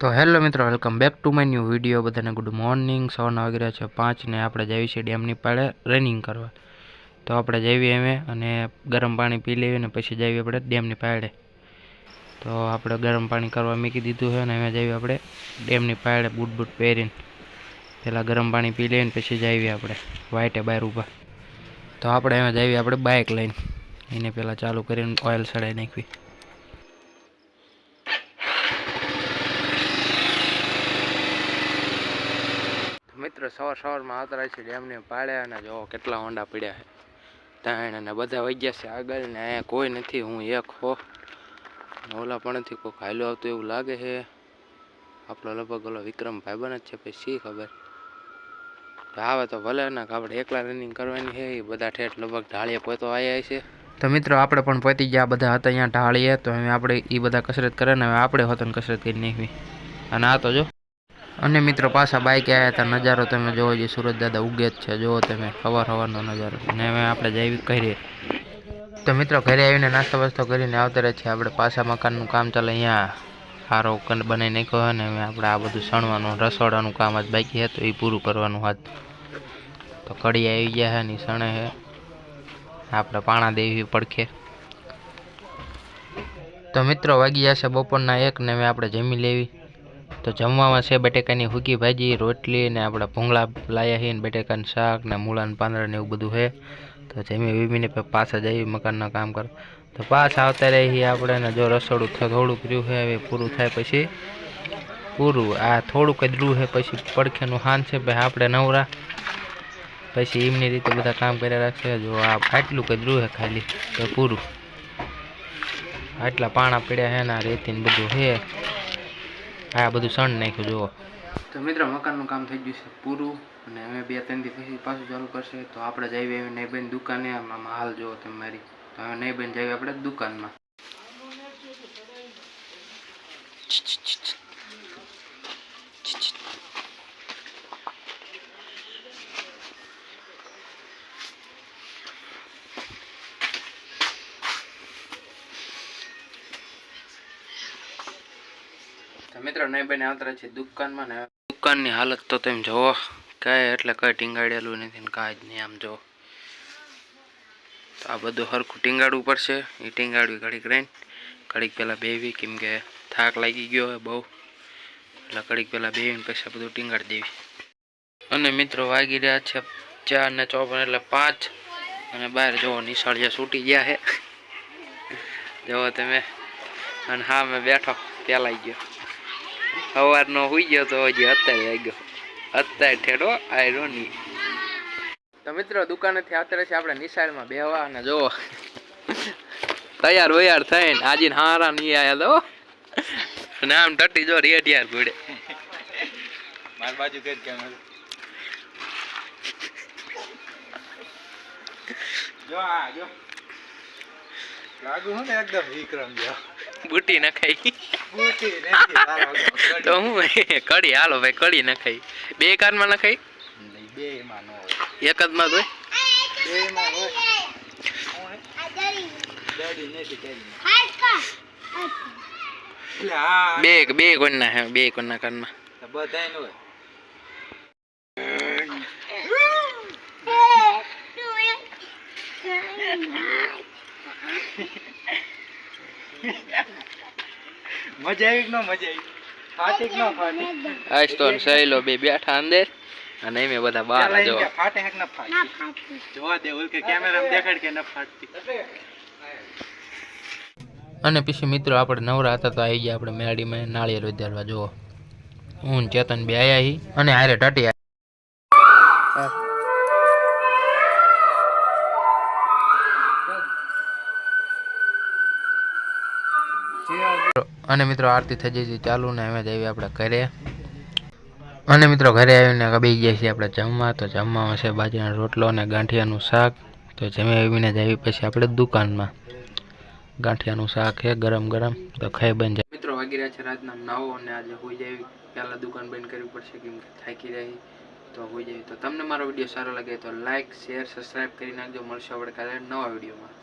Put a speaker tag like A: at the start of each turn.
A: તો હેલો મિત્રો, welcome back to my new video. બધાને ગુડ મોર્નિંગ. સવારના વાગી રહ્યા છે પાંચ ને આપણે જઈએ છીએ ડેમની પાળે રનિંગ કરવા. તો આપણે જઈએ અમે અને ગરમ પાણી પી લેવી ને પછી જઈએ આપણે ડેમની પાળે. તો આપણે ગરમ પાણી કરવા મૂકી દીધું છે અને અમે જઈએ આપણે ડેમની પાળે બૂટ બૂટ પહેરીને. પહેલાં ગરમ પાણી પી લઈએ ને પછી જઈએ આપણે વાઈટે બહાર ઊભા. તો આપણે એમાં જઈએ આપણે બાઇક લઈને. એને પહેલાં ચાલુ કરીને ઓઇલ સડાઈ નાખવી. મિત્રો સવાર સવારમાં આવતા રહે છે ડેમની પાળે અને જો કેટલા ઊંડા પડ્યા છે. ત્યાં અને બધા વગ્યા છે આગળ ને અહીંયા કોઈ નથી, હું એક હો. ઓલા પણ નથી કોઈ હાલો આવતું એવું લાગે છે. આપણો લગભગ ઓલો વિક્રમ ભાઈબંધ જ છે, પછી શી ખબર? આવે તો ભલે, ને આપણે એકલા રનિંગ કરવાની છે, એ બધા ઠેઠ લગભગ ઢાળીએ પોતો આવ્યા છે. તો મિત્રો, આપણે પણ પહોંચી ગયા, બધા હતા અહીંયા ઢાળીએ, તો હવે આપણે એ બધા કસરત કરે ને હવે આપણે હોતન કસરત કરી નાખવી. અને આ તો જો અને મિત્રો પાછા બાઇક આવ્યા હતા. નજારો તમે જોવો જે સુરત દાદા ઉગે જ છે. જોવો તમે સવાર હવારનો નજારો ને હવે આપણે જૈવિક કરીએ તો મિત્રો ઘરે આવીને નાસ્તો વાસ્તો કરીને આવતા રહે છે આપણે પાછા મકાનનું કામ ચાલે અહીંયા. સારો બનાવી નાખ્યો હોય ને હવે આપણે આ બધું સણવાનું રસોડાનું કામ જ બાકી હતું. એ પૂરું કરવાનું હાથ. તો કડી આવી ગયા છે ને સણે છે. આપણે પાણા દેવી પડખે. તો મિત્રો વાગી જશે બપોરના એક ને હવે આપણે જમી લેવી. તો જમવામાં છે બટેકાની હુકી ભાજી, રોટલી ને આપણા ભૂંગળા લાયા છે ને બટેકાનું શાક ને મૂળાનું પાંદડા ને એવું બધું છે તો જમી વીમીને પછી જઈ મકાનના કામ કર. તો પાછા આવતા રહી આપણે ને જો રસોડું થોડુંક રહ્યું છે હવે પૂરું થાય પછી. પૂરું, આ થોડુંક જ રહ્યું છે પછી પડખેનું હાન છે ભાઈ આપણે નવરા. પછી એમની રીતે બધા કામ કર્યા રાખશે. જો આ આટલું જ રહ્યું છે ખાલી, તો પૂરું. આટલા પાણા પડ્યા છે ને, આ રેતી ને બધું છે આ બધું સણ નાખ્યું જુઓ. તો મિત્ર મકાનનું કામ થઈ ગયું છે પૂરું અને અમે બે ત્રણ દી પછી પાછું ચાલુ કરશે. તો આપણે જઈએ એવી નહીં બેન દુકાને આમાં હાલ જુઓ તમે મારી. તો હવે નહીં બેન જઈએ આપણે દુકાનમાં. તો મિત્રો નહીં બને આવતા છે દુકાનમાં ને દુકાનની હાલત તો તેમ જોવો, કાંઈ એટલે કાંઈ ટીંગાડેલું નથી ને કાંઈ જ નહીં, આમ જોવો. તો આ બધું હરખું ટીંગાડવું પડશે એ ટીંગાડવી ઘડીક રહીને, ઘડીક પહેલાં બેવી કેમ કે થાક લાગી ગયો હોય બહુ, એટલે ઘડીક પહેલાં બેવીને પૈસા બધું ટીંગાડી દેવી. અને મિત્રો વાગી રહ્યા છે ચાર ને ચોપન, એટલે પાંચ, અને બહાર જોવો નિશાળિયા છૂટી ગયા છે. જુઓ તમે. અને હા, મેં બેઠો પેલાઈ ગયો. સવારનો હોઈ ગયો તો હજી અત્યારે આવી ગયો અત્યારે ઠેડો આયરો ની તો મિત્રો દુકાનેથી અત્યારે છે આપણે નિશાળમાં બેહવા અને જો તૈયાર વૈયાર થઈને આજે હારા નહીં આવ્યા તો. અને આમ ટટી જો રેડિયાર ભીડે.
B: માર બાજુ કઈ કેમ જો આ જો. લાગુ હું ને એકદમ વિક્રમ જો.
A: બુટી નખાઈ. તો હું કડી હાલો ભાઈ કડી નખાઈ. બે કારમાં નખાઈ?
B: બે માં નો
A: એક જ માં તો
B: બે
A: બે બે કોણના હે બે કોણના કાનમાં.
B: બધા નો હોય. મજા આવી કે ન મજા આવી? ફાટી કે ન ફાટી
A: આજ સહેલો બે બેઠા અંદર અને એમે બધા બહાર જો
B: ફાટે હે ન ફાટી જોવા દે ઓલ કે કેમેરામાં દેખાડ કે ન ફાટતી.
A: અને પછી મિત્રો આપણે નવરા હતા તો આવી ગયા આપણે મેળીમાં નાળિયેર વધારવા જુઓ. હું ચેતન બે આયા હી અને હારે ટાટી અને મિત્રો આરતી થઈ જઈ ચાલુ ને અમે જઈએ આપણે ઘરે. અને મિત્રો ઘરે આવીને બેસી જાય છે આપણે જમવા. તો જમવામાં છે બાજરાનો રોટલો અને ગાંઠિયાનું શાક. તો જમી આવીને જઈએ પછી આપણે દુકાનમાં. ગાંઠિયાનું શાક છે ગરમ ગરમ. તો ખાઈ બંધ જાય. મિત્રો વાગી રહ્યા છે રાતના નવો અને આજે હોઈ જાય પહેલાં દુકાન બંધ કરવી પડશે કેમ કે થાકી રહી. તો હોઈ જાય. તો તમને મારો વીડિયો સારો લાગે તો લાઈક શેર સબસ્ક્રાઈબ કરી નાખજો. મળશે આપણે કાલે નવા વિડીયોમાં.